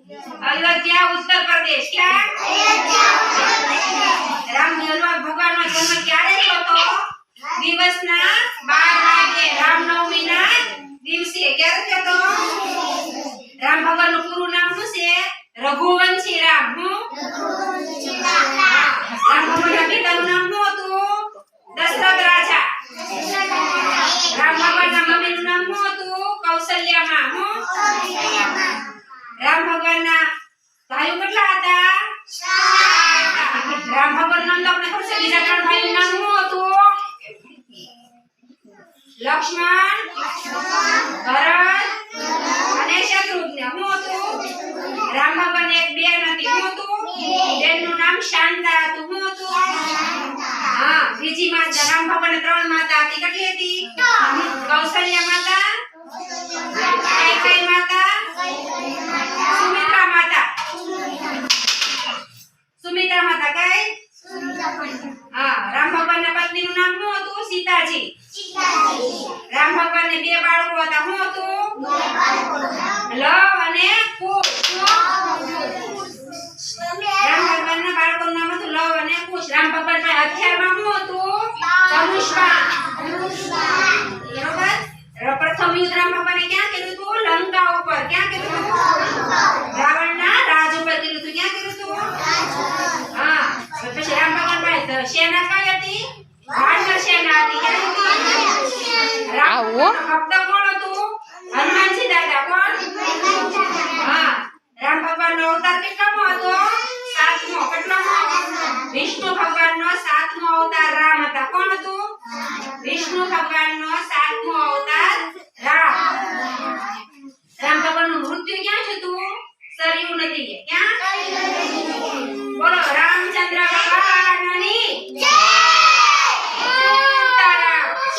અયોધ્યા ઉત્તર પ્રદેશ ક્યાં રામ ભગવાન ભગવાનનો જન્મ ક્યારે થયો હતો? દિવસના 12 વાગે, રામનવમીના દિવસે ક્યારે થયો રામ ભગવાનનું પૂરું નામ શું છે? રઘુવંશી રામ, હું? રામ ભગવાનના પિતાનું નામ શું હતું? દશરથ રાજા. રામ ભગવાનના મમ્મીનું નામ શું હતું? કૌશલ્યામાં, હું? Rambo gana, sahaya berlatar. Rambo bernama apa namamu tuh? Lakshman. Lakshman. Karan. Karan. Anesha trudi, kamu tuh. Rambo bernegara nati, kamu tuh. Denny namanya Sitaji Ram ભગવાનને બે બાળકો હતા. શું હતું? લવ અને કુશ. રામ ભગવાનના બાળકોનું નામ હતું લવ અને કુશ. રામ ભગવાન પાસે હથિયારમાં શું હતું? ધનુષ બરોબર? પ્રથમ યુદ્ધ રામ ભગવાને ક્યાં કર્યું હતું? લંકા ઉપર. ક્યાં કર્યું હતું? રાવણના રાજ ઉપર કર્યું હતું. ક્યાં કર્યું હતું? હા. પછી રામ ભગવાન પાસે સેના હો. હપ્તા હતું? હનુમાનજી દાદા કોણ? હા. રામ ભગવાન નો અવતાર કેટલામો હતો? સાતમો. વિષ્ણુ ભગવાન નો સાતમો અવતાર રામ હતા. કોણ હતું? વિષ્ણુ ભગવાન નો સાતમો અવતાર રામ. રામ ભગવાનનું મૃત્યુ ક્યાં થયું સરયુ નદી ક્યાં?